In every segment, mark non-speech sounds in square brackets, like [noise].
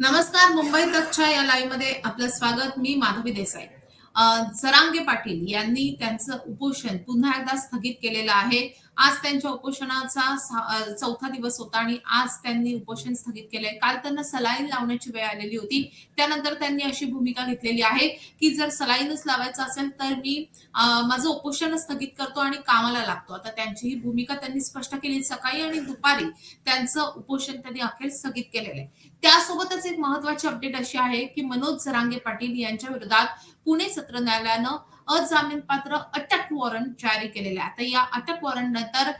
नमस्कार मुंबई तकच्या या लाईव्हमध्ये आपलं स्वागत. मी माधवी देसाई. सरांगे जरांगे पाटील यांनी त्यांचं उपोषण पुन्हा एकदा स्थगित केलेलं आहे. आज त्यांच्या उपोषणाचा चौथा दिवस होता आणि आज त्यांनी उपोषण स्थगित केलंय. काल त्यांना सलाईन लावण्याची वेळ आलेली होती. त्यानंतर त्यांनी अशी भूमिका घेतलेली आहे की जर सलाईनच लावायचं असेल तर मी माझं उपोषण स्थगित करतो आणि कामाला लागतो. आता त्यांची ही भूमिका त्यांनी स्पष्ट केली. सकाळी आणि दुपारी त्यांचं उपोषण त्यांनी अखेर स्थगित केलेलं आहे. त्यासोबतच एक महत्वाची अपडेट अशी आहे की मनोज जरांगे पाटील यांच्या विरोधात पुणे सत्र न्यायालयानं अजामीनपात्र अटक वॉरंट जारी केलेले आहे आता या अटक वॉरंट नंतर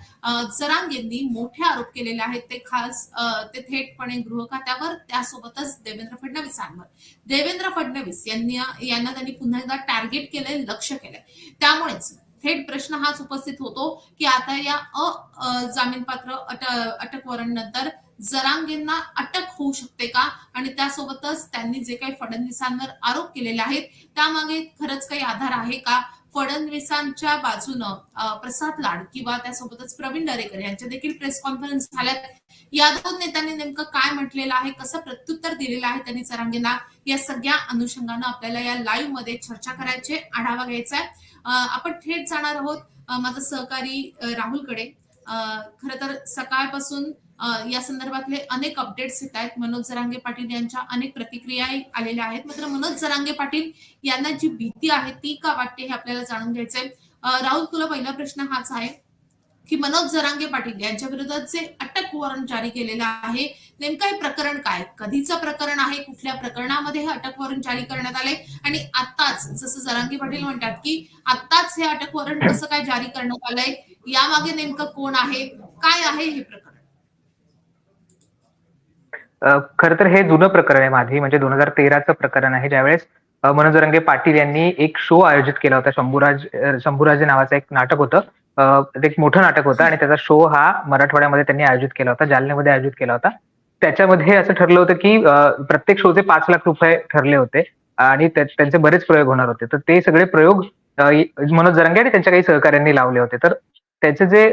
जरांग यांनी मोठे आरोप केलेले आहेत. ते खास ते थेटपणे गृह खात्यावर त्यासोबतच देवेंद्र फडणवीसांवर देवेंद्र फडणवीस यांनी यांना त्यांनी पुन्हा एकदा टार्गेट केलंय लक्ष केलंय. त्यामुळेच थेट प्रश्न हाच उपस्थित होतो की आता या अ जामीनपात्र अट अटक वॉरंट नंतर जरांगेंना अटक होऊ शकते का? आणि त्यासोबतच त्यांनी जे काही फडणवीसांवर आरोप केलेले आहेत त्यामागे खरंच काही आधार आहे का? फडणवीसांच्या बाजूनं प्रसाद लाड किंवा त्यासोबतच प्रवीण दरेकर यांच्या देखील प्रेस कॉन्फरन्स झाल्यात. या दोन नेत्यांनी नेमकं काय म्हटलेलं आहे? कसं प्रत्युत्तर दिलेलं आहे त्यांनी जरांगेंना? या सगळ्या अनुषंगानं आपल्याला या लाईव्हमध्ये चर्चा करायचे आढावा घ्यायचा आहे आपण थेट जाणार आहोत माझा सहकारी राहुलकडे. खर तर सकाळपासून या संदर्भातले अनेक अपडेट्स येत आहेत. मनोज जरांगे पाटील यांच्या अनेक प्रतिक्रिया आलेल्या आहेत. मात्र मनोज जरांगे पाटील यांना जी भीती आहे ती का वाटते हे आपल्याला जाणून घ्यायचंय. राहुल तुला पहिला प्रश्न हाच आहे की मनोज जरांगे पाटील यांच्या विरोधात जे अटक वॉरंट जारी केलेलं आहे नेमकं हे प्रकरण काय? कधीचं प्रकरण आहे? कुठल्या प्रकरणामध्ये हे अटक वॉरंट जारी करण्यात आले आणि आत्ताच जसं जरांगे पाटील म्हणतात की आत्ताच हे अटक वॉरंट कसं काय जारी करण्यात आलंय? यामागे नेमकं कोण आहे? काय आहे हे प्रकरण? खर तर हे जुनं प्रकरण आहे माझी म्हणजे दोन हजार तेराचं प्रकरण आहे. ज्यावेळेस मनोज रंगे पाटील यांनी एक शो आयोजित केला होता. शंभूराज शंभूराजे नावाचं एक नाटक होतं. एक मोठं नाटक होतं आणि त्याचा शो हा मराठवाड्यामध्ये त्यांनी आयोजित केला होता जालन्यामध्ये आयोजित केला होता. त्याच्यामध्ये असं ठरलं होतं की प्रत्येक शोचे पाच लाख रुपये ठरले होते आणि त्यांचे बरेच प्रयोग होणार होते. तर ते सगळे प्रयोग मनोज जरंगे आणि त्यांच्या काही सहकाऱ्यांनी लावले होते. तर त्याचे जे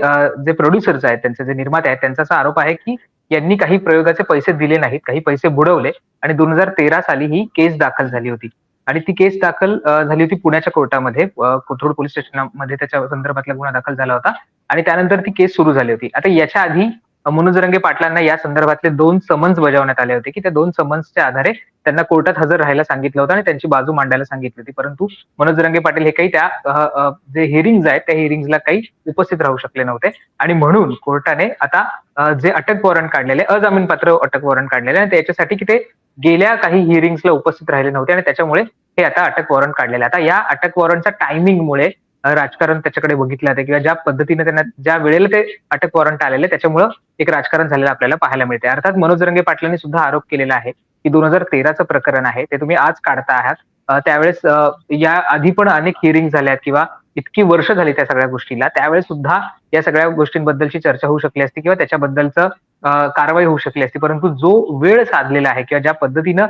जे प्रोड्युसर्स आहेत त्यांचे जे निर्माते आहेत त्यांचा असा आरोप आहे की यांनी काही प्रयोगाचे पैसे दिले नाहीत काही पैसे बुडवले आणि दोन हजार तेरा साली ही केस दाखल झाली होती. आणि ती केस दाखल झाली होती पुण्याच्या कोर्टामध्ये कोथरूड पोलीस स्टेशनमध्ये त्याच्या संदर्भातला गुन्हा दाखल झाला होता. आणि त्यानंतर ती केस सुरू झाली होती. आता याच्या आधी मनोज रंगे पाटलांना या संदर्भातले दोन समन्स बजावण्यात आले होते की त्या दोन समन्सच्या आधारे त्यांना कोर्टात हजर राहायला सांगितलं होतं आणि त्यांची बाजू मांडायला सांगितली होती. परंतु मनोज रंगे पाटील हे काही त्या जे हिअरिंग्ज आहेत त्या हिअरिंग्जला काही उपस्थित राहू शकले नव्हते. आणि म्हणून कोर्टाने आता जे अटक वॉरंट काढलेले अजामीनपात्र अटक वॉरंट काढलेले आणि त्याच्यासाठी की ते गेल्या काही हिअरिंग्सला उपस्थित राहिले नव्हते आणि त्याच्यामुळे हे आता अटक वॉरंट काढलेलं. आता या अटक वॉरंटच्या टायमिंगमुळे राजकारण त्याच्याकडे बघितलं जाते किंवा ज्या पद्धतीने त्यांना ज्या वेळेला ते अटक वॉरंट आलेले त्याच्यामुळं एक राजकारण झालेलं आपल्याला पाहायला मिळते अर्थात मनोज रंगे पाटलांनी सुद्धा आरोप केलेला आहे की दोन हजार तेराचं प्रकरण आहे ते तुम्ही आज काढता आहात. त्यावेळेस या आधी पण अनेक हिअरिंग झाल्यात किंवा इतकी वर्ष झाली त्या सगळ्या गोष्टीला त्यावेळेस सुद्धा या सगळ्या गोष्टींबद्दलची चर्चा होऊ शकली असती किंवा त्याच्याबद्दलचं कारवाई होऊ शकली असती. परंतु जो वेळ साधलेला आहे किंवा ज्या पद्धतीनं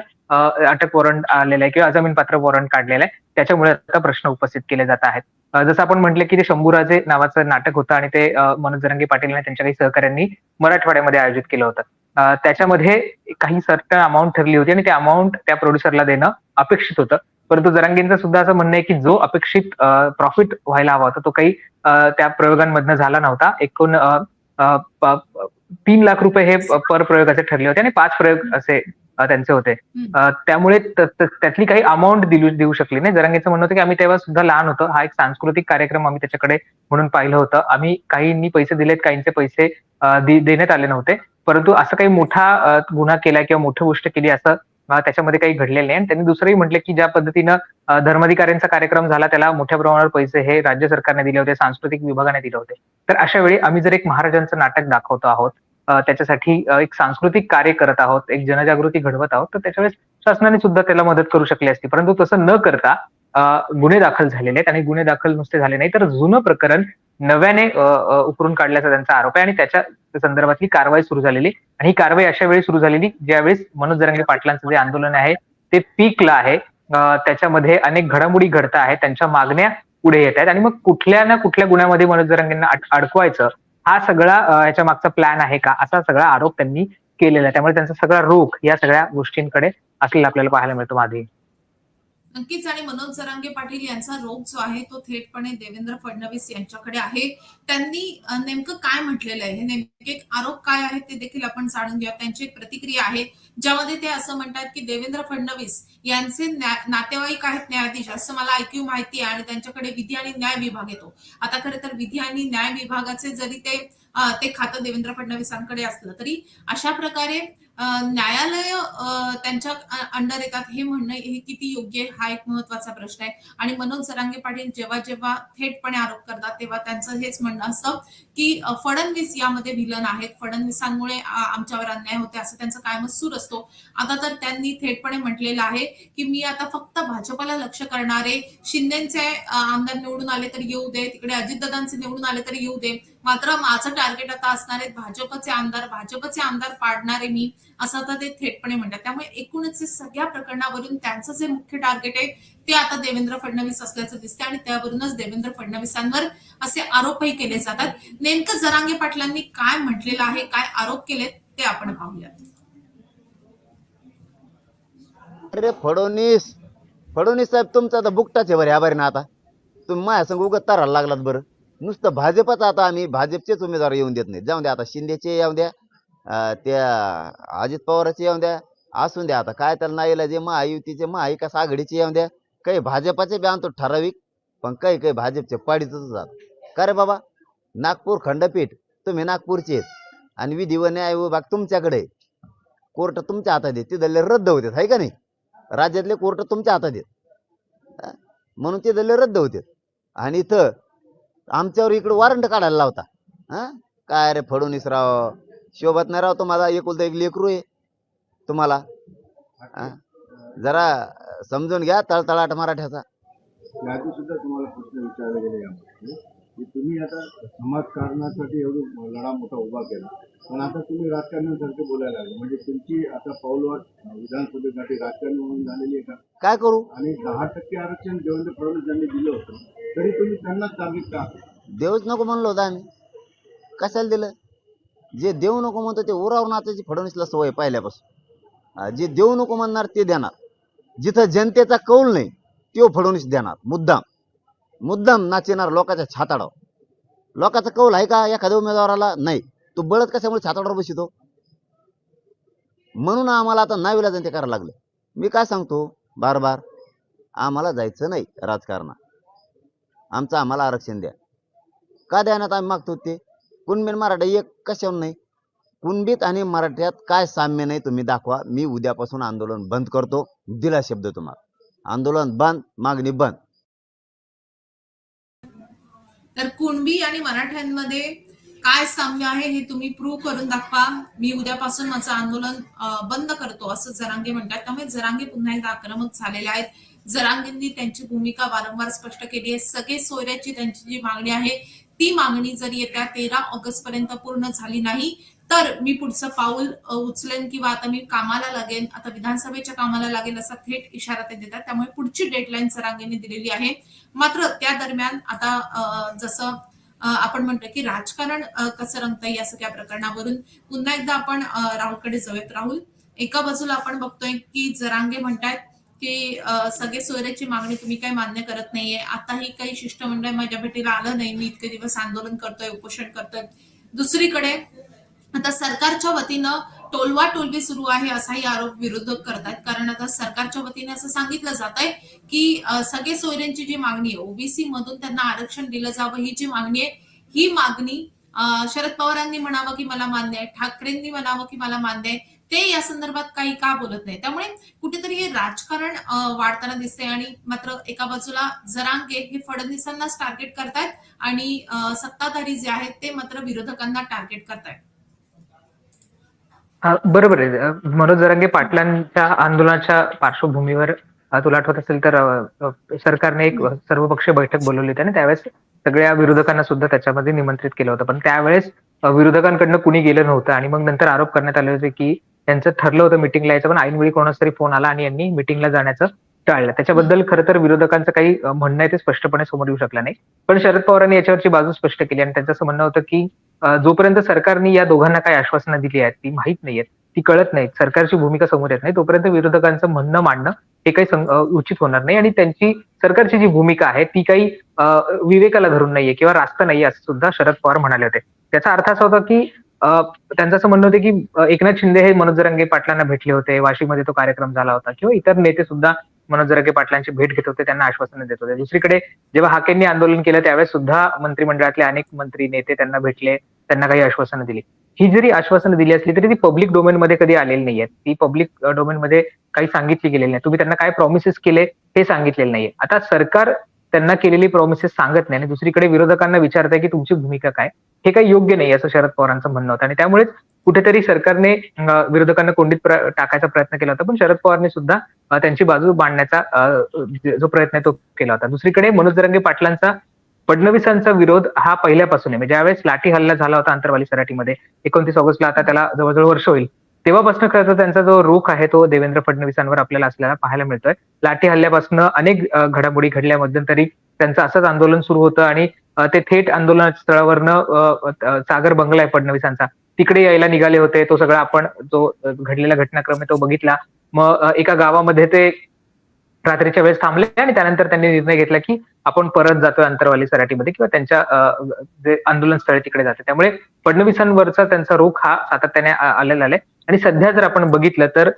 अटक वॉरंट आलेला आहे किंवा अजामीनपात्र वॉरंट काढलेलं आहे त्याच्यामुळे आता प्रश्न उपस्थित केले जात आहेत. जसं आपण म्हटलं की ते शंभूराजे नावाचं नाटक होतं आणि ते मनोज जरंगे पाटील आणि त्यांच्या काही सहकाऱ्यांनी मराठवाड्यामध्ये आयोजित केलं होतं. त्याच्यामध्ये काही सर्टन अमाऊंट ठरली होती आणि ते अमाऊंट त्या प्रोड्युसरला देणं अपेक्षित होतं. परंतु जरांगेंचं सुद्धा असं म्हणणं आहे की जो अपेक्षित प्रॉफिट व्हायला हवा होता तो काही त्या प्रयोगांमधनं झाला नव्हता. एकूण तीन लाख रुपये हे पर प्रयोगाचे ठरले होते आणि पाच प्रयोग असे त्यांचे होते. त्यामुळे त्यातली काही अमाऊंट दिलू देऊ शकली नाही. जरांगेचं म्हणणं होतं की आम्ही तेव्हा सुद्धा लहान होतो. हा एक सांस्कृतिक कार्यक्रम आम्ही त्याच्याकडे म्हणून पाहिलं होतं. आम्ही काहींनी पैसे दिलेत काहींचे पैसे देण्यात आले नव्हते. परंतु असं काही मोठा गुन्हा केलाय किंवा मोठी गोष्ट केली असं त्याच्यामध्ये काही घडलेलं नाही. आणि त्यांनी दुसरंही म्हटलं की ज्या पद्धतीनं धर्माधिकाऱ्यांचा कार्यक्रम झाला त्याला मोठ्या प्रमाणावर पैसे हे राज्य सरकारने दिले होते सांस्कृतिक विभागाने दिले होते. तर अशा वेळी आम्ही जर एक महाराजांचं नाटक दाखवतो आहोत त्याच्यासाठी एक सांस्कृतिक कार्य करत आहोत एक जनजागृती घडवत आहोत तर त्याच्या वेळेस शासनाने सुद्धा त्याला मदत करू शकली असती. परंतु तसं न करता गुन्हे दाखल झालेले आहेत आणि गुन्हे दाखल नुसते झाले नाही तर जुनं प्रकरण नव्याने उकरून काढल्याचा त्यांचा आरोप आहे आणि त्याच्या संदर्भातली कारवाई सुरू झालेली. आणि ही कारवाई अशा वेळी सुरू झालेली ज्यावेळेस मनोज जरंगे पाटलांचं जे आंदोलन आहे ते पीकला आहे. त्याच्यामध्ये अनेक घडामोडी घडत आहेत त्यांच्या मागण्या पुढे येत आहेत. आणि मग कुठल्या ना कुठल्या गुन्ह्यामध्ये मनोज जरंगेंना अडकवायचं हा सगळा याच्या मागचा प्लॅन आहे का? असा सगळा आरोप त्यांनी केलेला आहे. त्यामुळे त्यांचा सगळा रोख या सगळ्या गोष्टींकडे असलेला आपल्याला पाहायला मिळतो आधी नक्कीच. आणि मनोज जरांगे पाटील यांचा रोग जो आहे तो थेटपणे देवेंद्र फडणवीस यांच्याकडे आहे. त्यांनी नेमकं काय म्हटलेलं आहे? हे नेमके आरोप काय आहेत ते देखील आपण जाणून घ्या त्यांची एक प्रतिक्रिया आहे ज्यामध्ये ते असं म्हणतात की देवेंद्र फडणवीस यांचे नातेवाईक आहेत न्यायाधीश असं मला ऐकू माहिती आहे आणि त्यांच्याकडे विधी आणि न्याय विभाग येतो. आता खरं तर विधी आणि न्याय विभागाचे जरी ते ते खातं देवेंद्र फडणवीसांकडे असलं तरी अशा प्रकारे न्यायालय त्यांच्या अंडर येतात हे म्हणणं हे किती योग्य आहे हा एक महत्त्वाचा प्रश्न आहे. आणि मनोज जरांगे पाटील जेव्हा जेव्हा थेटपणे आरोप करतात तेव्हा त्यांचं हेच म्हणणं असतं की फडणवीस यामध्ये विलन आहेत. फडणवीसांमुळे आमच्यावर अन्याय होते असं त्यांचं कायमच सूर असतो? आता तर त्यांनी थेटपणे म्हटलेलं आहे की मी आता फक्त भाजपला लक्ष करणारे शिंदेचे आमदार निवडून आले तर येऊ दे तिकडे अजितदादांचे निवडून आले तर येऊ दे. मात्र माझं टार्गेट आता असणार आहे भाजपचे आमदार भाजपचे आमदार पाडणारे मी असं आता ते थेटपणे म्हणतात. त्यामुळे एकूणच सगळ्या प्रकरणावरून त्यांचं जे मुख्य टार्गेट आहे ते आता देवेंद्र फडणवीस असल्याचं दिसते आणि त्यावरूनच देवेंद्र फडणवीसांवर असे आरोपही केले जातात. नेमकं जरांगे पाटलांनी काय म्हटलेलं आहे काय आरोप केलेत ते आपण पाहूयात. अरे फडणवीस फडणवीस साहेब तुमचा आता बुकटाच आहे बरं ह्या बरे ना आता. तुम्ही माझ्या संग उगत तारायला लागलात बरं. नुसतं भाजपच आता आम्ही भाजपचेच उमेदवार येऊन देत नाही जाऊन द्या आता शिंदेचे येऊन द्या त्या अजित पवारचे येऊन द्या असून द्या आता. काय त्याला नाही जे महायुतीचे महाविकास आघाडीचे येऊन द्या. काही भाजपाचे बी आणतो ठराविक पण काही काही भाजपचे पाडीतच जात का रे बाबा? नागपूर खंडपीठ तुम्ही नागपूरचे आहेत. आणि विधी व न्याय विभाग तुमच्याकडे कोर्ट तुमच्या हातात येत तिथले रद्द होते आहे का नाही? राज्यातले कोर्ट तुमच्या हातात येत म्हणून ते दल्ले रद्द होते आणि इथं आमच्यावर इकडे वॉरंट काढायला लावता. हा? काय रे फडणवीस राव? शोभत नाही राव तो माझा एकुलता एक लेकरू आहे तुम्हाला. हा? जरा समजून घ्या तळतळाट मराठ्याचा. याआधी सुद्धा तुम्हाला प्रश्न विचारले गेले यामध्ये. तुम्ही आता समाजकारणासाठी एवढं लढा मोठा उभा केला. पण आता तुम्ही राजकारणासारखे बोलायला लागले. म्हणजे तुमची आता पाऊलवाट विधानसभेसाठी राजकारण म्हणून झालेली आहे का? काय करू? आणि दहा टक्के आरक्षण देवेंद्र फडणवीस यांनी दिलं होतं. तरी तुम्ही त्यांनाच टार्गेट का देऊच नको म्हणलो होतं आम्ही. कशाला दिलं? जे देऊ नको म्हणतो ते उराव नाचायची फडणवीसला सवय पहिल्यापासून. जे देऊ नको म्हणणार ते देणार. जिथं जनतेचा कौल नाही तो फडणवीस देणार. मुद्दाम. मुद्दाम येणार लोकांच्या छाताडाव लोकांचा कौल आहे का? एखाद्या उमेदवाराला नाही. तो बळत कशामुळे छाताडावर बसितो म्हणून आम्हाला आता नाविला ते करायला लागलं. मी काय सांगतो? बार बार आम्हाला जायचं नाही राजकारणात. आमचं आम्हाला आरक्षण द्या. का द्यानात आम्ही मागतो ते? कुणबीन मराठा एक कशावर नाही? कुणबीत आणि मराठ्यात काय साम्य नाही तुम्ही दाखवा. मी उद्यापासून आंदोलन बंद करतो. दिला शब्द तुम्हाला. आंदोलन बंद मागणी बंद. तर कुणबी आणि मराठ्यांमध्ये काय साम्य आहे हे तुम्ही प्रूव्ह करून दाखवा. मी उद्यापासून माझं आंदोलन बंद करतो असं जरांगे म्हणतात. त्यामुळे जरांगे पुन्हा एकदा आक्रमक झालेले आहेत. जरांगेंनी त्यांची भूमिका वारंवार स्पष्ट केली आहे. सगळे सोयऱ्याची त्यांची जी मागणी आहे ती मागणी जर येत्या तेरा ऑगस्ट पर्यंत पूर्ण झाली नाही तर मी पुढचं पाऊल उचलेन किंवा आता मी कामाला लागेन आता विधानसभेच्या कामाला लागेल असा थेट इशारा ते देतात. त्यामुळे पुढची डेडलाईन सरांगेने दिलेली आहे. मात्र त्या दरम्यान आता जसं आपण म्हणतो की राजकारण कसं रंगतं या सगळ्या प्रकरणावरून पुन्हा एकदा आपण राहुलकडे जाऊयात. राहुल एका बाजूला आपण बघतोय की जरांगे म्हणतात की सगळे सोयऱ्याची मागणी तुम्ही काही मान्य करत नाहीये. आताही काही शिष्टमंडळ माझ्या भेटीला आलं नाही. मी इतके दिवस आंदोलन करतोय उपोषण करतोय. दुसरीकडे आता सरकारच्या वतीनं टोलवा टोलवी सुरू आहे असाही आरोप विरोधक करतात कारण आता सरकारच्या वतीने असं सांगितलं जात आहे की सगळे सोयऱ्यांची जी मागणी आहे ओबीसी मधून त्यांना आरक्षण दिलं जावं ही जी मागणी आहे ही मागणी शरद पवारांनी म्हणावं की मला मान्य आहे ठाकरेंनी म्हणावं की मला मान्य आहे ते या संदर्भात काही का बोलत नाही त्यामुळे कुठेतरी हे राजकारण वाढताना दिसते आणि मात्र एका बाजूला जरांगे हे फडणवीसांनाच टार्गेट करतायत आणि सत्ताधारी जे आहेत ते मात्र विरोधकांना टार्गेट करतायत. बरोबर आहे. मनोज जरांगे पाटलांच्या आंदोलनाच्या पार्श्वभूमीवर अ, तुला आठवत असेल तर अ, अ, सरकारने एक सर्वपक्षीय बैठक बोलवली होती आणि त्यावेळेस सगळ्या विरोधकांना सुद्धा त्याच्यामध्ये निमंत्रित केलं होतं. पण त्यावेळेस अ, विरोधकांकडनं कुणी गेलं नव्हतं आणि मग नंतर आरोप करण्यात आले होते की त्यांचं ठरलं होतं मिटिंगला यायचं पण ऐनवेळी कोणाचा तरी फोन आला आणि यांनी मिटिंगला जाण्याचं टाळलं त्याच्याबद्दल खरं तर विरोधकांचं काही म्हणणं आहे ते स्पष्टपणे समोर येऊ शकलं नाही. पण शरद पवारांनी याच्यावरची बाजू स्पष्ट केली आणि त्यांचं असं म्हणणं होतं की जोपर्यंत सरकारने या दोघांना काही आश्वासनं दिली आहेत ती माहीत नाहीयेत ती कळत नाही सरकारची भूमिका समोर येत नाही तोपर्यंत विरोधकांचं म्हणणं मांडणं हे काही उचित होणार नाही आणि त्यांची सरकारची जी भूमिका आहे ती काही विवेकाला धरून नाहीये किंवा रास्त नाहीये असं सुद्धा शरद पवार म्हणाले होते. त्याचा अर्थ असा होता की त्यांचं असं म्हणणं होतं की एकनाथ शिंदे हे मनोज जरांगे पाटलांना भेटले होते. वाशीमध्ये तो कार्यक्रम झाला होता. किंवा इतर नेते सुद्धा मनोज जरांगे पाटलांची भेट घेत होते त्यांना आश्वासनं देत होते. दुसरीकडे जेव्हा हाकेंनी आंदोलन केलं त्यावेळेस सुद्धा मंत्रिमंडळातले अनेक मंत्री नेते त्यांना भेटले त्यांना काही आश्वासनं दिली. ही जरी आश्वासनं दिली असली तरी ती पब्लिक डोमेन मध्ये कधी आलेली नाहीये ती पब्लिक डोमेन मध्ये काही सांगितली गेलेली नाही. तुम्ही त्यांना काय प्रॉमिसेस केले हे सांगितलेलं नाहीये. आता सरकार त्यांना केलेली प्रॉमिसेस सांगत नाही आणि दुसरीकडे विरोधकांना विचारताय की तुमची भूमिका काय? हे काही योग्य नाही असं शरद पवारांचं म्हणणं होतं. आणि त्यामुळेच कुठेतरी सरकारने विरोधकांना कोंडीत टाकायचा प्रयत्न केला होता. पण शरद पवारने सुद्धा त्यांची बाजू बांधण्याचा जो प्रयत्न आहे तो केला होता. दुसरीकडे मनोज दरंगे पाटलांचा फडणवीसांचा विरोध हा पहिल्यापासून आहे. म्हणजे ज्यावेळेस लाठी हल्ला झाला होता अंतरवाली सराटीमध्ये एकोणतीस ऑगस्टला आता त्याला जवळजवळ वर्ष होईल. तेव्हापासून खरं तर त्यांचा जो रोख आहे तो देवेंद्र फडणवीसांवर आपल्याला असल्याला पाहायला मिळतोय. लाठी हल्ल्यापासून अनेक घडामोडी घडल्या मध्यंतरी त्यांचं असंच आंदोलन सुरू होतं आणि ते थेट आंदोलन स्थळावरनं सागर बंगला आहे फडणवीसांचा. तिकडे यायला निघाले होते. तो सगळा आपण जो घडलेला घटनाक्रम आहे तो बघितला. मग एका गावामध्ये ते रात्रीच्या वेळेस थांबले आणि त्यानंतर त्यांनी निर्णय घेतला की आपण परत जातोय अंतरवाली सराटीमध्ये किंवा त्यांच्या जे आंदोलन स्थळ तिकडे जाते त्यामुळे फडणवीसांवरचा त्यांचा रोख हा सातत्याने आलेला आहे. आणि सध्या जर आपण बघितलं तर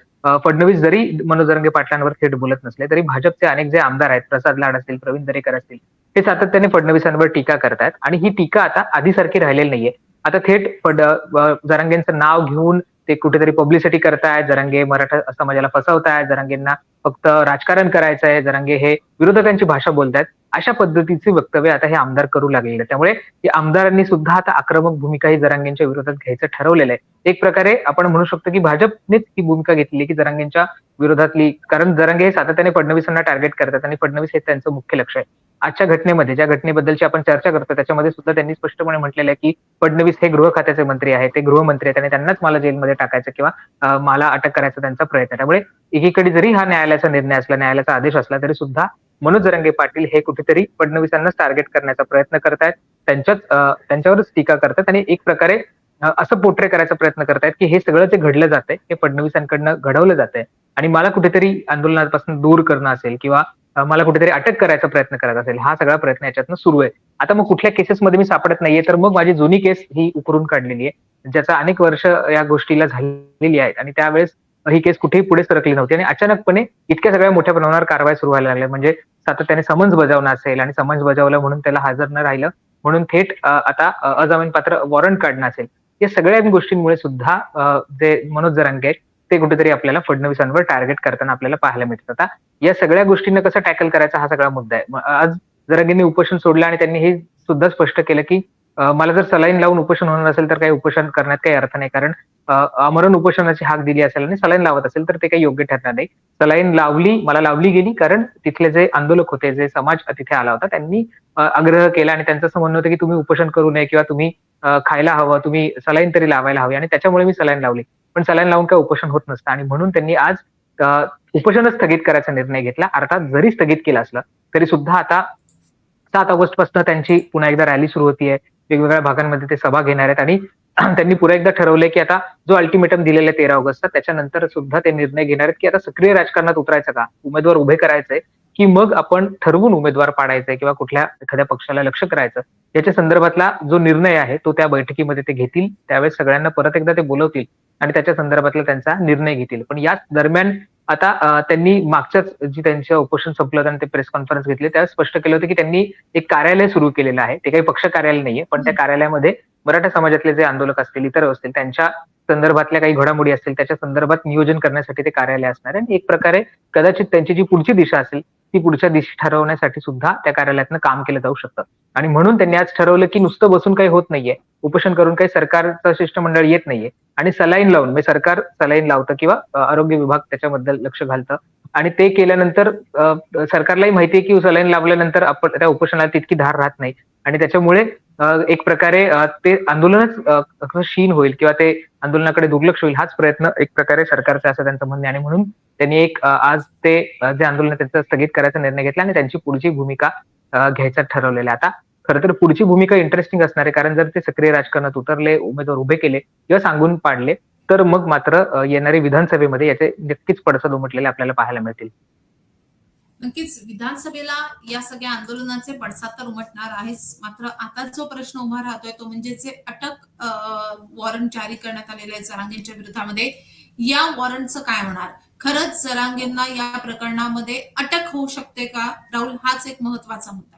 फडणवीस जरी मनोजरंगे पाटलांवर थेट बोलत नसले तरी भाजपचे अनेक जे आमदार आहेत प्रसाद लाड असतील प्रवीण दरेकर असतील ते सातत्याने फडणवीसांवर टीका करतायत. आणि ही टीका आता आधीसारखी राहिलेली नाहीये. आता थेट फड जरांगेंचं नाव घेऊन ते कुठेतरी पब्लिसिटी करतायत जरांगे मराठा समाजाला फसवतायत जरांगेंना फक्त राजकारण करायचं आहे जरांगे हे विरोधकांची भाषा बोलतायत अशा पद्धतीची वक्तव्य आता हे आमदार करू लागलेले त्यामुळे आमदारांनी सुद्धा आता आक्रमक भूमिका ही जरांगेंच्या विरोधात घ्यायचं ठरवलेलं आहे. एक प्रकारे आपण म्हणू शकतो की भाजपनेच ही भूमिका घेतली की जरांगेंच्या विरोधातली कारण जरांगे हे सातत्याने फडणवीसांना टार्गेट करतात आणि फडणवीस हे त्यांचं मुख्य लक्ष आहे. आजच्या घटनेमध्ये ज्या घटनेबद्दलची आपण चर्चा करतो त्याच्यामध्ये सुद्धा त्यांनी स्पष्टपणे म्हटलेलं आहे की फडणवीस हे गृह खात्याचे मंत्री आहेत. ते गृहमंत्री आहेत आणि त्यांनाच मला जेलमध्ये टाकायचं किंवा मला अटक करायचा त्यांचा प्रयत्न त्यामुळे एकीकडे जरी हा न्यायालयाचा निर्णय असला न्यायालयाचा आदेश असला तरी सुद्धा मनोज जरंगे पाटील हे कुठेतरी फडणवीसांनाच टार्गेट करण्याचा प्रयत्न करतायत. त्यांच्याच त्यांच्यावरच टीका करतात आणि एक प्रकारे असं पोट्रे करायचा प्रयत्न करतायत की हे सगळं जे घडलं जातंय हे फडणवीसांकडनं घडवलं जातंय. आणि मला कुठेतरी आंदोलनापासून दूर करणं असेल किंवा मला कुठेतरी अटक करायचा प्रयत्न करत असेल. हा सगळा प्रयत्न याच्यातनं सुरू आहे. आता मग कुठल्या केसेसमध्ये मी सापडत नाहीये तर मग माझी जुनी केस ही उकरून काढलेली आहे. ज्याचा अनेक वर्ष या गोष्टीला झालेली आहेत आणि त्यावेळेस ही केस कुठेही पुढे सरकली नव्हती. आणि अचानकपणे इतक्या सगळ्या मोठ्या प्रमाणावर कारवाई सुरू व्हायला लागल्या. म्हणजे सातत्याने समन्स बजावणं असेल आणि समन्स बजावलं म्हणून त्याला हजर न राहिलं म्हणून थेट आता अजामीनपात्र पात्र वॉरंट काढणं असेल. या सगळ्या गोष्टींमुळे सुद्धा जे मनोज जरांगे आहेत ते कुठेतरी आपल्याला फडणवीसांवर टार्गेट करताना आपल्याला पाहायला मिळतात. आता या सगळ्या गोष्टींना कसं टॅकल करायचा हा सगळा मुद्दा आहे. आज जरांगेंनी उपोषण सोडलं आणि त्यांनी हे सुद्धा स्पष्ट केलं की मला जर सलाईन लावून उपोषण होणार असेल तर काही उपोषण करण्यात काही अर्थ नाही. कारण आमरण उपोषणाची हाक दिली असेल आणि सलाईन लावत असेल तर ते काही योग्य ठरणार नाही. सलाईन लावली मला लावली गेली कारण तिथले जे आंदोलक होते जे समाज तिथे आला होता त्यांनी आग्रह केला आणि त्यांचं असं म्हणणं होतं की तुम्ही उपोषण करू नये किंवा तुम्ही खायला हवं तुम्ही सलाईन तरी लावायला हवी. आणि त्याच्यामुळे मी सलाईन लावली. पण सलाईन लावून काय उपोषण होत नसतं. आणि म्हणून त्यांनी आज उपोषणच स्थगित करायचा निर्णय घेतला. अर्थात जरी स्थगित केलं असलं तरी सुद्धा आता सात ऑगस्टपासून त्यांची पुन्हा एकदा रॅली सुरू होतीये. वेगवेगळ्या भागांमध्ये ते सभा घेणार आहेत. आणि [clears throat] त्यांनी पुन्हा एकदा ठरवलंय की आता जो अल्टिमेटम दिलेला आहे तेरा ऑगस्टचा त्याच्यानंतर सुद्धा ते निर्णय घेणार आहेत की आता सक्रिय राजकारणात उतरायचं का? उमेदवार उभे करायचंय की मग आपण ठरवून उमेदवार पाडायचंय किंवा कुठल्या एखाद्या पक्षाला लक्ष करायचं? याच्या संदर्भातला जो निर्णय आहे तो त्या बैठकीमध्ये ते घेतील त्यावेळेस सगळ्यांना परत एकदा ते बोलवतील आणि त्याच्या संदर्भातला त्यांचा निर्णय घेतील. पण याच दरम्यान आता त्यांनी मागच्याच जी त्यांचं उपोषण संपलं होतं ते प्रेस कॉन्फरन्स घेतली त्यावेळेस स्पष्ट केलं होतं की त्यांनी एक कार्यालय सुरू केलेलं आहे. ते काही पक्ष कार्यालय नाहीये पण त्या कार्यालयामध्ये मराठा समाजातले जे आंदोलक असतील इतर असतील त्यांच्या संदर्भातल्या काही घडामोडी असतील त्याच्या संदर्भात नियोजन करण्यासाठी ते कार्यालय असणार आहे आणि एक प्रकारे कदाचित त्यांची जी पुढची दिशा असेल ती पुढच्या दिशा ठरवण्यासाठी सुद्धा त्या कार्यालयातनं काम केलं जाऊ शकतं. आणि म्हणून त्यांनी आज ठरवलं की नुसतं बसून काही होत नाहीये. उपोषण करून काही सरकारचं शिष्टमंडळ येत नाहीये. आणि सलाईन लावून म्हणजे सरकार सलाईन लावतं किंवा आरोग्य विभाग त्याच्याबद्दल लक्ष घालतं. आणि ते केल्यानंतर सरकारलाही माहितीये की सलाईन लावल्यानंतर आपण त्या उपोषणाला तितकी धार राहत नाही. आणि त्याच्यामुळे एक प्रकारे ते आंदोलनच क्षीण होईल किंवा ते आंदोलनाकडे दुर्लक्ष होईल हाच प्रयत्न एक प्रकारे सरकारचा असं त्यांचं म्हणणे आणि म्हणून त्यांनी एक आज ते जे आंदोलन त्यांचं स्थगित करायचा निर्णय घेतला आणि त्यांची पुढची भूमिका घ्यायचा घ्यायचं ठरवलेलं आता खरं तर पुढची भूमिका इंटरेस्टिंग असणार आहे कारण जर ते सक्रिय राजकारणात उतरले उमेदवार उभे केले किंवा सांगून पाडले तर मग मात्र येणारे विधानसभेमध्ये याचे नक्कीच पडसाद उमटलेले आपल्याला पाहायला मिळतील. नक्कीच विधानसभेला या सगळ्या आंदोलनाचे पडसाद तर उमटणार आहेच. मात्र आता जो प्रश्न उभा राहतोय तो म्हणजे जे अटक वॉरंट जारी करण्यात आलेले आहे जरांगेंच्या विरोधामध्ये. या वॉरंटचं काय होणार? खरंच जरांगेंना या प्रकरणामध्ये अटक होऊ शकते का? राहुल हाच एक महत्त्वाचा मुद्दा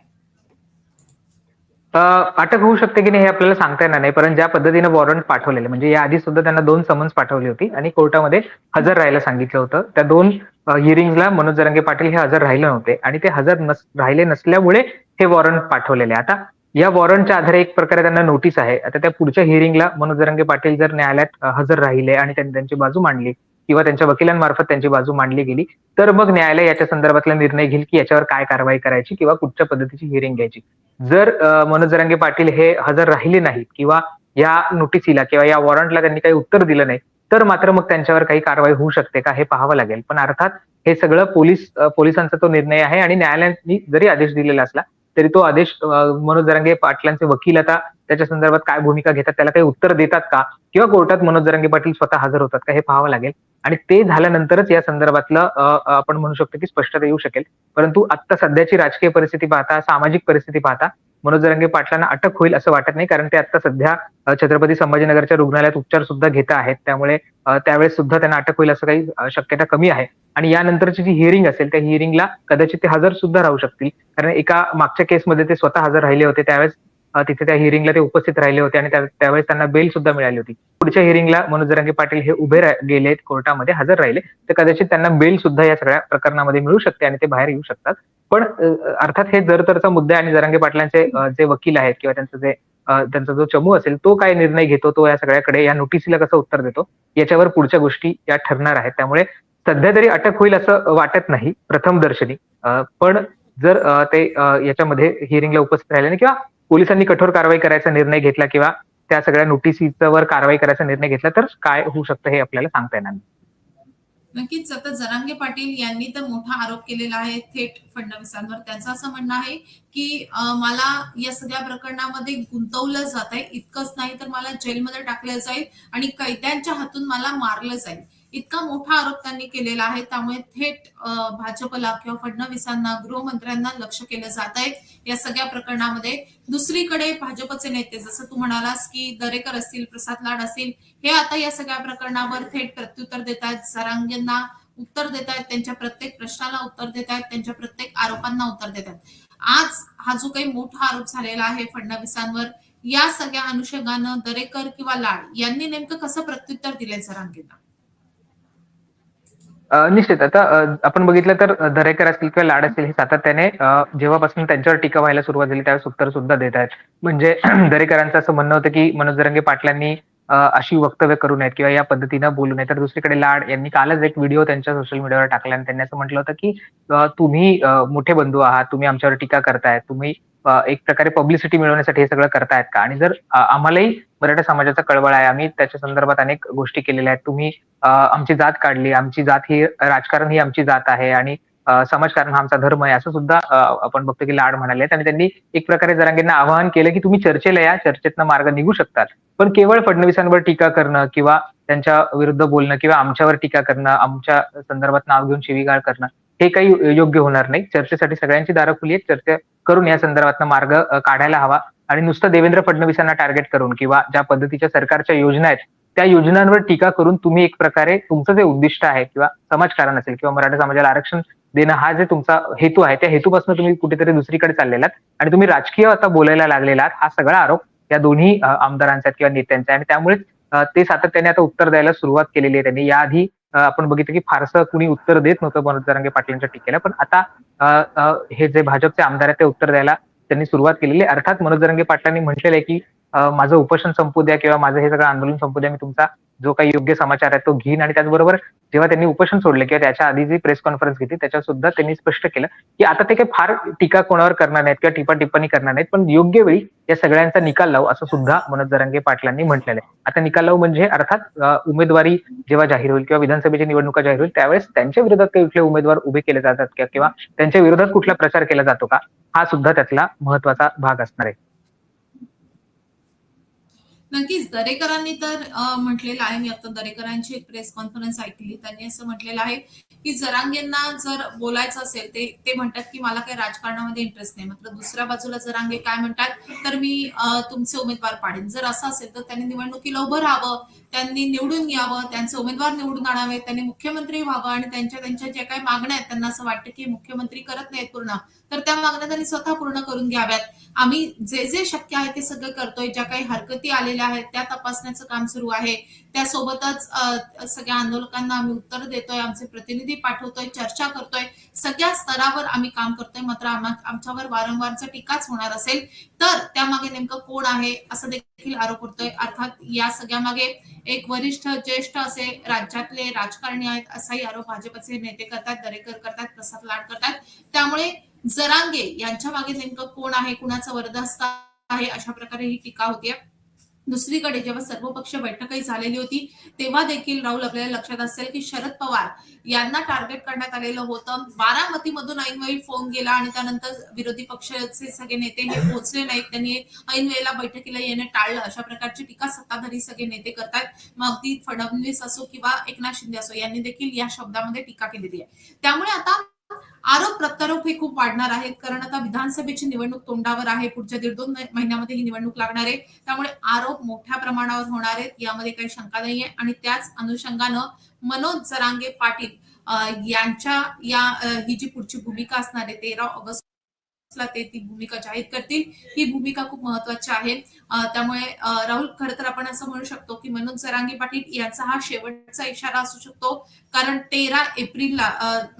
अटक होऊ शकते की नाही हे आपल्याला सांगता येणार नाही पण ज्या पद्धतीने वॉरंट पाठवलेले म्हणजे या आधी सुद्धा त्यांना दोन समन्स पाठवली होती आणि कोर्टामध्ये हजर राहायला सांगितलं होतं. त्या दोन हिअरिंगला मनोज जरांगे पाटील हे हजर राहिले नव्हते आणि ते हजर नस राहिले नसल्यामुळे हे वॉरंट पाठवलेले. आता या वॉरंटच्या आधारे एक प्रकारे त्यांना नोटीस आहे. आता त्या पुढच्या हिअरिंगला मनोज जरांगे पाटील जर न्यायालयात हजर राहिले आणि त्यांनी त्यांची बाजू मांडली किंवा त्यांच्या वकिलांमार्फत त्यांची बाजू मांडली गेली तर मग न्यायालय याच्या संदर्भातला निर्णय घेईल की याच्यावर काय कारवाई करायची किंवा कुठच्या पद्धतीची हिअरिंग घ्यायची. जर मनोज जरांगे पाटील हे हजर राहिले नाहीत किंवा या नोटिसीला किंवा या वॉरंटला त्यांनी काही उत्तर दिलं नाही तर मात्र मग त्यांच्यावर काही कारवाई होऊ शकते का हे पाहावं लागेल. पण अर्थात हे सगळं पोलीस पोलिसांचा तो निर्णय आहे आणि न्यायालयाने जरी आदेश दिलेला असला तरी तो आदेश मनोज जरांगे पाटलांचे वकील आता त्याच्या संदर्भात काय भूमिका घेतात त्याला काही उत्तर देतात का? किंवा कोर्टात मनोज जरांगे पाटील स्वतः हजर होतात का? हे पाहावं लागेल. आणि ते झाल्यानंतरच या संदर्भातलं आपण म्हणू शकतो की स्पष्टता येऊ शकेल. परंतु आता सध्याची राजकीय परिस्थिती पाहता सामाजिक परिस्थिती पाहता मनोज जरांगे पाटलांना अटक होईल असं वाटत नाही. कारण ते आता सध्या छत्रपती संभाजीनगरच्या रुग्णालयात उपचार सुद्धा घेत आहेत. त्यामुळे त्यावेळेस सुद्धा त्यांना अटक होईल असं काही शक्यता कमी आहे. आणि यानंतरची जी हिअरिंग असेल त्या हिअरिंगला कदाचित ते हजर सुद्धा राहू शकतील. कारण एका मागच्या केसमध्ये ते स्वतः हजर राहिले होते. त्यावेळेस तिथे त्या हिअरिंगला ते उपस्थित राहिले होते आणि त्यावेळेस त्यांना बेल सुद्धा मिळाली होती. पुढच्या हिअरिंगला मनोज जरांगे पाटील हे उभे गेले कोर्टामध्ये हजर राहिले. तर कदाचित त्यांना बेल सुद्धा या सगळ्या प्रकरणामध्ये मिळू शकते आणि ते बाहेर येऊ शकतात. पण अर्थात हे जर तरचा मुद्दा आणि जरांगे पाटलांचे जे वकील आहेत किंवा त्यांचं जे त्यांचा जो चमू असेल तो काय निर्णय घेतो तो या सगळ्याकडे या नोटीसीला कसं उत्तर देतो याच्यावर पुढच्या गोष्टी या ठरणार आहेत. त्यामुळे सध्या तरी अटक होईल असं वाटत नाही प्रथम दर्शनी. पण जर ते याच्यामध्ये हिअरिंगला उपस्थित राहिले किंवा पोलिसांनी कठोर कारवाई करायचा निर्णय घेतला किंवा त्या सगळ्या नोटिसीवर कारवाई करायचा निर्णय घेतला तर काय होऊ शकतं हे आपल्याला सांगता येणार नाही. नक्कीच आता जरांगे पाटील यांनी तर मोठा आरोप केलेला आहे थेट फडणवीसांवर. त्यांचं असं म्हणणं आहे की मला या सगळ्या प्रकरणामध्ये गुंतवलं जात आहे इतकंच नाही तर मला जेलमध्ये टाकलं जाईल आणि कैद्यांच्या हातून मला मारलं जाईल. इतका मोठा आरोप त्यांनी केलेला आहे. त्यामुळे थेट भाजपला किंवा फडणवीसांना गृहमंत्र्यांना लक्ष केलं जात आहे. या सगळ्या प्रकरणामध्ये दुसरीकडे भाजपचे नेते जसं तू म्हणालास की दरेकर असतील प्रसाद लाड असतील हे आता या सगळ्या प्रकरणावर थेट प्रत्युत्तर देत आहेत सरांगींना उत्तर देत आहेत त्यांच्या प्रत्येक प्रश्नाला उत्तर देत आहेत त्यांच्या प्रत्येक आरोपांना उत्तर देत आहेत आज हा जो काही मोठा आरोप झालेला आहे फडणवीसांवर या सगळ्या अनुषंगानं दरेकर किंवा लाड यांनी नेमकं कसं प्रत्युत्तर दिलंय सरांगींना? निश्चित. आता आपण बघितलं तर दरेकर असतील किंवा लाड असतील हे सातत्याने जेव्हापासून त्यांच्यावर टीका व्हायला सुरुवात झाली त्यावेळेस उत्तर सुद्धा देत आहेत. म्हणजे [clears throat] दरेकरांचं असं म्हणणं होतं की मनोज दरंगे पाटलांनी अशी वक्तव्य करू नयेत किंवा या पद्धतीनं बोलू नये तर दुसरीकडे लाड यांनी कालच एक व्हिडिओ त्यांच्या सोशल मीडियावर टाकला आणि त्यांनी असं म्हटलं होतं की तुम्ही मोठे बंधू आहात तुम्ही आमच्यावर टीका करताय तुम्ही एक प्रकारे पब्लिसिटी मिळवण्यासाठी हे सगळं करतायत का? आणि जर आम्हालाही मराठा समाजाचा कळवळ आहे. आम्ही त्याच्या संदर्भात अनेक गोष्टी केलेल्या आहेत. तुम्ही आमची जात काढली. आमची जात ही राजकारण ही आमची जात आहे आणि समाजकारण हा आमचा धर्म आहे असं सुद्धा आपण बघतो की लाड म्हणाले. आणि त्यांनी एक प्रकारे जरांगेंना आवाहन केलं की तुम्ही चर्चेला या. चर्चेतनं मार्ग निघू शकतात. पण केवळ फडणवीसांवर टीका करणं किंवा त्यांच्या विरुद्ध बोलणं किंवा आमच्यावर टीका करणं आमच्या संदर्भात नाव घेऊन शिवीगाळ करणं हे काही योग्य होणार नाही. चर्चेसाठी सगळ्यांची दारं खुली आहेत. चर्चा करून या संदर्भातनं मार्ग काढायला हवा. आणि नुसतं देवेंद्र फडणवीसांना टार्गेट करून किंवा ज्या पद्धतीच्या सरकारच्या योजना आहेत त्या योजनांवर टीका करून तुम्ही एक प्रकारे तुमचं जे उद्दिष्ट आहे किंवा समाजकारण असेल किंवा मराठा समाजाला आरक्षण देणं हा जे तुमचा हेतू आहे त्या हेतूपासून तुम्ही कुठेतरी दुसरीकडे चाललेलात आणि तुम्ही राजकीय आता बोलायला लागलेला आहात हा सगळा आरोप या दोन्ही आमदारांचा किंवा नेत्यांचा आहे. आणि त्यामुळेच ते सातत्याने आता उत्तर द्यायला सुरुवात केलेली आहे त्यांनी. याआधी आपण बघितलं की फारसं कुणी उत्तर देत नव्हतं मनोज जरांगे पाटलांच्या टीकेला. पण आता हे जे भाजपचे आमदार आहेत ते उत्तर द्यायला त्यांनी सुरुवात केलेली आहे. अर्थात मनोज जरंगे पाटलांनी म्हटलेलं आहे की माझं उपोषण संपू द्या किंवा माझं हे सगळं आंदोलन संपू द्या. मी तुमचा जो काही योग्य समाचार आहे तो घेईन. आणि त्याचबरोबर जेव्हा त्यांनी उपोषण सोडले किंवा त्याच्या आधी जी प्रेस कॉन्फरन्स घेतली त्याच्यावर सुद्धा त्यांनी स्पष्ट केलं की आता ते काही फार टीका कोणावर करणार नाहीत किंवा टिपा टिप्पणी करणार नाहीत. पण योग्य वेळी या सगळ्यांचा निकाल लावू असं सुद्धा मनोज जरांगे पाटलांनी म्हटलेलं आहे. आता निकाल लावू म्हणजे अर्थात उमेदवारी जेव्हा जाहीर होईल किंवा विधानसभेची निवडणुका जाहीर होईल त्यावेळेस त्यांच्या विरोधात काही कुठले उमेदवार उभे केले जातात किंवा त्यांच्या विरोधात कुठला प्रचार केला जातो का? हा सुद्धा त्यातला महत्त्वाचा भाग असणार आहे. नक्कीच दरेकरांनी तर म्हटलेलं आहे मी आता दरेकरांची एक प्रेस कॉन्फरन्स ऐकली त्यांनी असं म्हटलेलं आहे की जरांगेंना जर बोलायचं असेल ते ते म्हणतात की मला काही राजकारणामध्ये इंटरेस्ट नाही. मात्र दुसऱ्या बाजूला जरांगे काय म्हणतात तर मी तुमचे उमेदवार पाडेन. जर असं असेल तर त्यांनी निवडणुकीला उभं राहावं त्यांनी निवडून यावं त्यांचे उमेदवार निवडून आणावे त्यांनी मुख्यमंत्री व्हावं आणि त्यांच्या त्यांच्या ज्या काही मागण्या आहेत त्यांना असं वाटतं की मुख्यमंत्री करत नाहीत पूर्ण तर त्या मागण्या त्यांनी स्वतः पूर्ण करून घ्याव्यात. आम्ही जे जे शक्य आहे ते सगळं करतोय ज्या काही हरकती आलेल्या आहेत त्या तपासण्याचं काम सुरू आहे. त्यासोबतच सगळ्या आंदोलकांना आम्ही उत्तर देतोय आमचे प्रतिनिधी पाठवतोय चर्चा करतोय. सगळ्या स्तरावर आम्ही काम करतोय. मात्र आमच्यावर वारंवार जर टीकाच होणार असेल तर त्यामागे नेमकं कोण आहे असं देखील आरोप होतोय. अर्थात या सगळ्या मागे एक वरिष्ठ ज्येष्ठ असे राज्यातले राजकारणी आहेत असाही आरोप भाजपचे नेते करतात दरेकर करतात प्रसाद लाड करतात. त्यामुळे जरांगे यांच्या मागे नेमकं कोण आहे कुणाचं वरदहस्त आहे अशा प्रकारे ही टीका होतीये. दुसरीकडे जेव्हा सर्वपक्ष बैठकही झालेली होती तेव्हा देखील राहुल आपल्याला लक्षात असेल की शरद पवार यांना टार्गेट करण्यात आलेलं होतं. बारामतीमधून ऐनवेळी फोन गेला आणि त्यानंतर विरोधी पक्षाचे सगळे नेते हे पोहोचले नाहीत. त्यांनी ऐनवेळेला बैठकीला येणे टाळलं. अशा प्रकारची टीका सत्ताधारी सगळे नेते करतात मग अगदी फडणवीस असो किंवा एकनाथ शिंदे असो यांनी देखील या शब्दामध्ये टीका केलेली आहे. त्यामुळे आता आरोप प्रत्यारोप हे खूप वाढणार आहेत. कारण आता विधानसभेची निवडणूक तोंडावर आहे. पुढच्या दीड दोन महिन्यामध्ये ही निवडणूक लागणार आहे. त्यामुळे आरोप मोठ्या प्रमाणावर होणार आहेत. यामध्ये काही शंका नाहीये. आणि त्याच अनुषंगानं मनोज जरांगे पाटील यांच्या या ही जी पुढची भूमिका असणार आहे तेरा ऑगस्ट ते ती भूमिका जाहीर करतील. ही भूमिका खूप महत्वाची आहे. त्यामुळे राहुल खरं तर आपण असं म्हणू शकतो की मनोज जरांगी पाटील यांचा हा शेवटचा इशारा असू शकतो. कारण तेरा एप्रिलला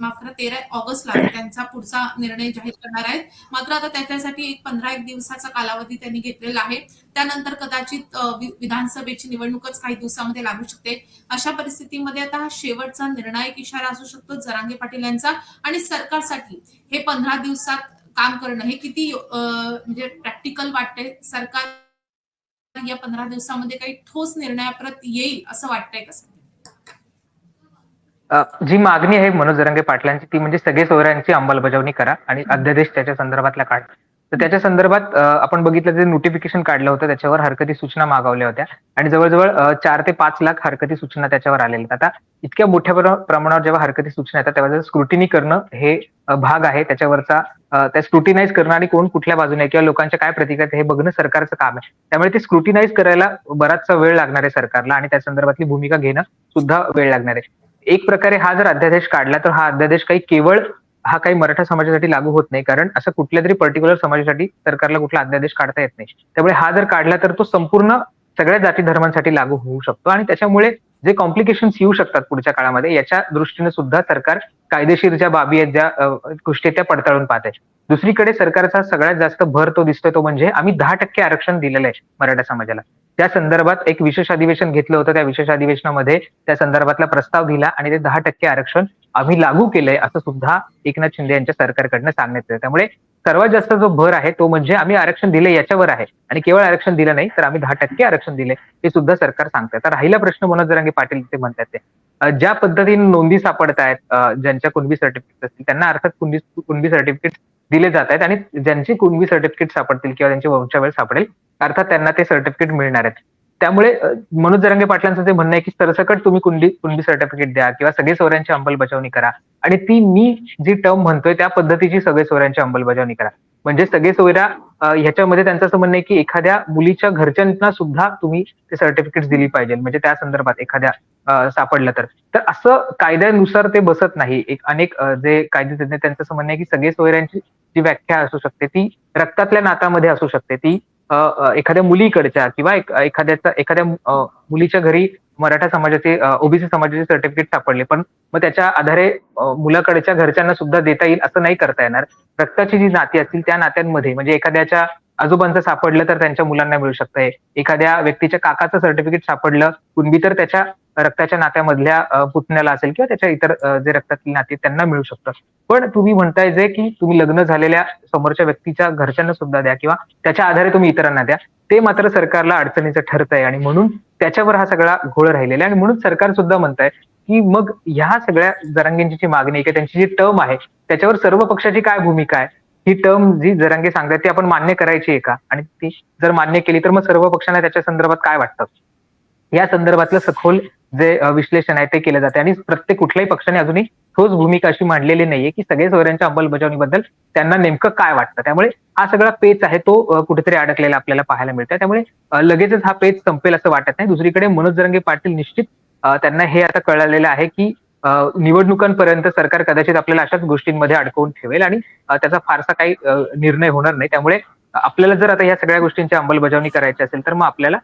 मात्र तेरा ऑगस्टला त्यांचा पुढचा निर्णय जाहीर करणार आहेत. मात्र आता त्याच्यासाठी एक पंधरा एक दिवसाचा कालावधी त्यांनी घेतलेला आहे. त्यानंतर कदाचित विधानसभेची निवडणूकच काही दिवसामध्ये लागू शकते. अशा परिस्थितीमध्ये आता हा शेवटचा निर्णायक इशारा असू शकतो जरांगे पाटील यांचा. आणि सरकारसाठी हे पंधरा दिवसात काम करणं हे किती म्हणजे प्रॅक्टिकल वाटते सरकार या पंधरा दिवसामध्ये काही ठोस निर्णयाप्रत येईल असं वाटतंय कसं जी मागणी आहे मनोज जरांगे पाटलांची ती म्हणजे सगळे सोयऱ्यांची अंमलबजावणी करा आणि अध्यादेश त्याच्या संदर्भातला काढ. तर त्याच्या संदर्भात आपण बघितलं जे नोटिफिकेशन काढलं होतं त्याच्यावर हरकती सूचना मागवल्या होत्या. आणि जवळजवळ चार ते पाच लाख हरकती सूचना त्याच्यावर आलेल्या आहेत. आता इतक्या मोठ्या प्रमाणावर जेव्हा हरकती सूचना येतात तेव्हा स्क्रुटिनी करणं हे भाग आहे त्याच्यावरचा त्या स्क्रुटिनाइज करणं आणि कोण कुठल्या बाजूने किंवा लोकांच्या काय प्रतिक्रिया हे बघणं सरकारचं काम आहे. त्यामुळे ते स्क्रुटिनाइज करायला बराचसा वेळ लागणार आहे सरकारला आणि त्या संदर्भातली भूमिका घेणं सुद्धा वेळ लागणार आहे. एक प्रकारे हा जर अध्यादेश काढला तर हा अध्यादेश काही केवळ हा काही मराठा समाजासाठी लागू होत नाही. कारण असं कुठल्या तरी पर्टिक्युलर समाजासाठी सरकारला कुठला अध्यादेश काढता येत नाही. त्यामुळे हा जर काढला तर तो संपूर्ण सगळ्या जाती धर्मांसाठी लागू होऊ शकतो. आणि त्याच्यामुळे जे कॉम्प्लिकेशन्स येऊ शकतात पुढच्या काळामध्ये याच्या दृष्टीने सुद्धा सरकार कायदेशीर ज्या बाबी आहेत ज्या गोष्टी त्या पडताळून पाहत आहे. दुसरीकडे सरकारचा सगळ्यात जास्त भर तो दिसतोय तो म्हणजे आम्ही दहा टक्के आरक्षण दिलेलं आहे मराठा समाजाला. त्या संदर्भात एक विशेष अधिवेशन घेतलं होतं त्या विशेष अधिवेशनामध्ये त्या संदर्भातला प्रस्ताव दिला आणि ते दहा टक्के आरक्षण आम्ही लागू केलंय असं सुद्धा एकनाथ शिंदे यांच्या सरकारकडनं सांगण्यात येतं. त्यामुळे सर्वात जास्त जो भर आहे तो म्हणजे आम्ही आरक्षण दिले याच्यावर आहे. आणि केवळ आरक्षण दिलं नाही तर आम्ही दहा टक्के आरक्षण दिले हे सुद्धा सरकार सांगतं तर राहिला प्रश्न मनोज जरांगे पाटील ते म्हणतात ते. ज्या पद्धतीने नोंदी सापडत आहेत ज्यांच्या कुणबी सर्टिफिकेट असतील त्यांना अर्थात कुणबी कुणबी सर्टिफिकेट दिले जात आहेत आणि ज्यांची कुणबी सर्टिफिकेट सापडतील किंवा त्यांची वंशावळ सापडेल अर्थात त्यांना ते सर्टिफिकेट मिळणार आहेत. त्यामुळे मनोज जरांगे पाटलांचं ते म्हणणं आहे की सरसकट तुम्ही कुंडी कुणबी सर्टिफिकेट द्या किंवा सगळे सोऱ्यांची अंमलबजावणी करा आणि ती मी जी टर्म म्हणतोय त्या पद्धतीची सगळे सोऱ्यांची अंमलबजावणी करा. म्हणजे सगळे सोयरा ह्याच्यामध्ये त्यांचं असं म्हणणं आहे की एखाद्या मुलीच्या घरच्यांना सुद्धा तुम्ही ते सर्टिफिकेट दिली पाहिजे. म्हणजे त्या संदर्भात एखाद्या सापडलं तर. तर असं कायद्यानुसार ते बसत नाही. एक अनेक जे कायदेतज्ञ त्यांचं असं म्हणणं आहे की सगळे सोयऱ्यांची जी व्याख्या असू शकते ती रक्तातल्या नातामध्ये असू शकते. ती एखाद्या मुलीकडच्या किंवा एखाद्याचा एखाद्या मुलीच्या घरी मराठा समाजाचे ओबीसी समाजाचे सर्टिफिकेट सापडले. पण मग त्याच्या आधारे मुलाकडच्या घरच्यांना सुद्धा देता येईल असं नाही करता येणार. रक्ताची जी नाती असतील त्या नात्यांमध्ये म्हणजे एखाद्याच्या आजोबांचं सापडलं तर त्यांच्या मुलांना मिळू शकतंय. एखाद्या व्यक्तीच्या काकाचं सर्टिफिकेट सापडलं कुणबी तर त्याच्या रक्ताच्या नात्यामधल्या पुतण्याला असेल किंवा त्याच्या इतर जे रक्तातील नाते त्यांना मिळू शकतं. पण तुम्ही म्हणताय जे की तुम्ही लग्न झालेल्या समोरच्या व्यक्तीच्या घरच्यांना सुद्धा द्या किंवा त्याच्या आधारे तुम्ही इतरांना द्या. ते मात्र सरकारला अडचणीचं ठरत आहे आणि म्हणून त्याच्यावर हा सगळा घोळ राहिलेला आहे. आणि म्हणून सरकार सुद्धा म्हणत आहे की मग ह्या सगळ्या जरांगींची जी मागणी किंवा त्यांची जी टर्म आहे त्याच्यावर सर्व पक्षाची काय भूमिका आहे? ही टर्म जी जरांगे सांगतात ती आपण मान्य करायची आहे का? आणि ती जर मान्य केली तर मग सर्व पक्षांना त्याच्या संदर्भात काय वाटतं? या संदर्भातलं सखोल जे विश्लेषण आहे ते केलं जाते आणि प्रत्येक कुठल्याही पक्षाने अजूनही ठोस भूमिका अशी मांडलेली नाहीये की सगळे सोयऱ्यांच्या अंमलबजावणीबद्दल त्यांना नेमकं काय वाटतं? त्यामुळे हा सगळा पेच आहे तो कुठेतरी अडकलेला आपल्याला पाहायला मिळतोय. त्यामुळे लगेचच हा पेच संपेल असं वाटत नाही. दुसरीकडे मनोज जरंगे पाटील निश्चित त्यांना हे आता कळलेलं आहे की निवडणुकांपर्यंत सरकार कदाचित आपल्याला अशाच गोष्टींमध्ये अडकवून ठेवेल आणि त्याचा फारसा काही निर्णय होणार नाही. त्यामुळे आपल्याला जर आता या सगळ्या गोष्टींची अंमलबजावणी करायची असेल तर मग आपल्याला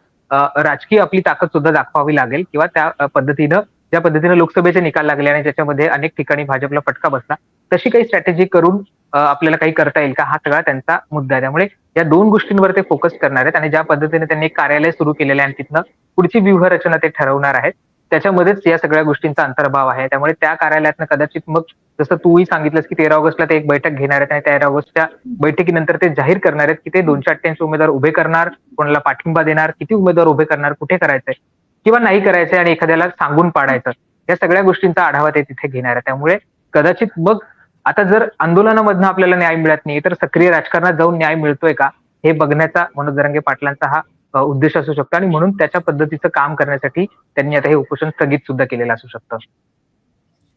राजकीय आपली ताकद सुद्धा दाखवावी लागेल किंवा त्या पद्धतीनं ज्या पद्धतीनं लोकसभेचे निकाल लागले आणि त्याच्यामध्ये अनेक ठिकाणी भाजपला फटका बसला तशी काही स्ट्रॅटेजी करून आपल्याला काही करता येईल का? हा सगळा त्यांचा मुद्दा आहे. त्यामुळे या दोन गोष्टींवर ते फोकस करणार आहेत आणि ज्या पद्धतीने त्यांनी एक कार्यालय सुरू केलेलं आहे आणि तिथनं पुढची व्यूहरचना ते ठरवणार आहेत त्याच्यामध्येच या सगळ्या गोष्टींचा अंतर्भाव आहे. त्यामुळे त्या कार्यालयातनं कदाचित मग जसं तूही सांगितलंस की तेरा ऑगस्टला ते एक बैठक घेणार आहेत आणि तेरा ऑगस्टच्या बैठकीनंतर ते जाहीर करणार आहेत की ते दोनशे अठ्ठ्याऐंशी उमेदवार उभे करणार कोणाला पाठिंबा देणार किती उमेदवार उभे करणार कुठे करायचंय किंवा नाही करायचंय आणि एखाद्याला सांगून पाडायचं. या सगळ्या गोष्टींचा आढावा ते तिथे घेणार आहे त्यामुळे कदाचित मग आता जर आंदोलनामधनं आपल्याला न्याय मिळत नाही तर सक्रिय राजकारणात जाऊन न्याय मिळतोय का? हे बघण्याचा मनोज दरंगे पाटलांचा हा उद्देश असू शकतो आणि म्हणून त्याच्या पद्धतीचं काम करण्यासाठी त्यांनी आता हे उपोषण स्थगित सुद्धा केलेलं असू शकतं.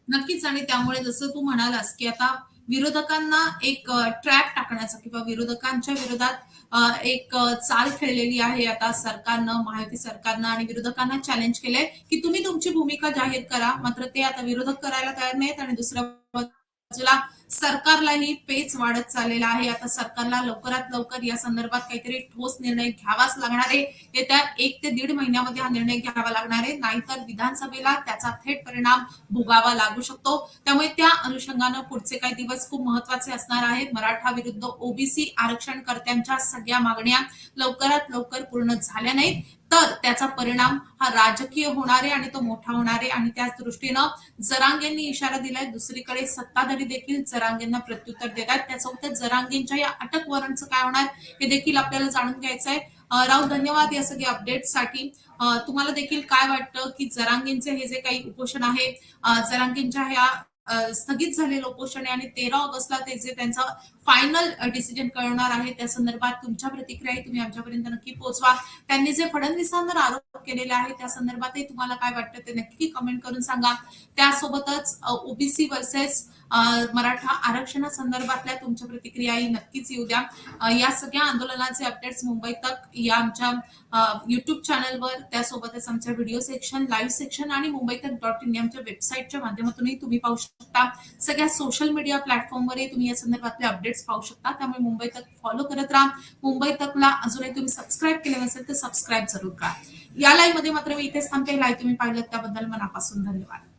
नक्कीच. आणि त्यामुळे जसं तू म्हणालास की आता विरोधकांना एक ट्रॅप टाकण्याचा किंवा विरोधकांच्या विरोधात एक चाल खेळलेली आहे. आता सरकारनं महायुती सरकारनं आणि विरोधकांना चॅलेंज केलंय की तुम्ही तुमची भूमिका जाहीर करा. मात्र ते आता विरोधक करायला तयार नाहीत आणि दुसऱ्या बाजूला सरकारलाही पेच वाढत चाललेला आहे. आता सरकारला लवकरात लवकर या संदर्भात काहीतरी ठोस निर्णय घ्यावाच लागणार आहे. येत्या एक ते दीड महिन्यामध्ये हा निर्णय घ्यावा लागणार आहे. नाहीतर विधानसभेला त्याचा थेट परिणाम भोगावा लागू शकतो. त्यामुळे त्या अनुषंगानं पुढचे काही दिवस खूप महत्त्वाचे असणार आहेत. मराठा विरुद्ध ओबीसी आरक्षणकर्त्यांच्या सगळ्या मागण्या लवकरात लवकर पूर्ण झाल्या नाहीत. तर त्याचा परिणाम हा राजकीय होणार आहे आणि तो मोठा होणार आहे. आणि त्याच दृष्टीनं जरांगेंनी इशारा दिलाय. दुसरीकडे सत्ताधारी देखील जरांगेंना प्रत्युत्तर देतात त्यासोबतच जरांगेंच्या या अटक वॉरंटचं काय होणार हे देखील आपल्याला जाणून घ्यायचं आहे राव राहुल धन्यवाद या सगळ्या अपडेटसाठी तुम्हाला देखील काय वाटतं की जरांगेंचे हे जे काही उपोषण आहे अं, जरांगेंच्या ह्या स्थगित झालेलं उपोषण आहे आणि तेरा ऑगस्टला ते जे त्यांचा फायनल डिसिजन कळवणार आहे त्या संदर्भात तुमच्या प्रतिक्रिया तुम्ही आमच्यापर्यंत नक्की पोहोचवा. त्यांनी जे फडणवीसांवर आरोप केलेले आहे त्या संदर्भातही तुम्हाला काय वाटतं ते नक्की कमेंट करून सांगा. त्यासोबतच ओबीसी वर्सेस मराठा आरक्षणासंदर्भातल्या तुमच्या प्रतिक्रियाही नक्कीच येऊ द्या. या सगळ्या आंदोलनाचे अपडेट्स मुंबई तक या आमच्या युट्यूब चॅनलवर त्यासोबतच आमच्या व्हिडिओ सेक्शन लाईव्ह सेक्शन आणि मुंबई तक डॉट इन आमच्या वेबसाईटच्या माध्यमातूनही तुम्ही पाहू शकता. सगळ्या सोशल मीडिया प्लॅटफॉर्मवरही तुम्ही या संदर्भातले अपडेट्स पाहू शकता. त्यामुळे मुंबई तक फॉलो करत राहा. मुंबई तकला अजूनही तुम्ही सबस्क्राईब केले नसेल तर सबस्क्राईब जरूर करा. या लाईव्हमध्ये मात्र मी इथेच थांबते. लाईव्ह तुम्ही पाहिलं त्याबद्दल मनापासून धन्यवाद.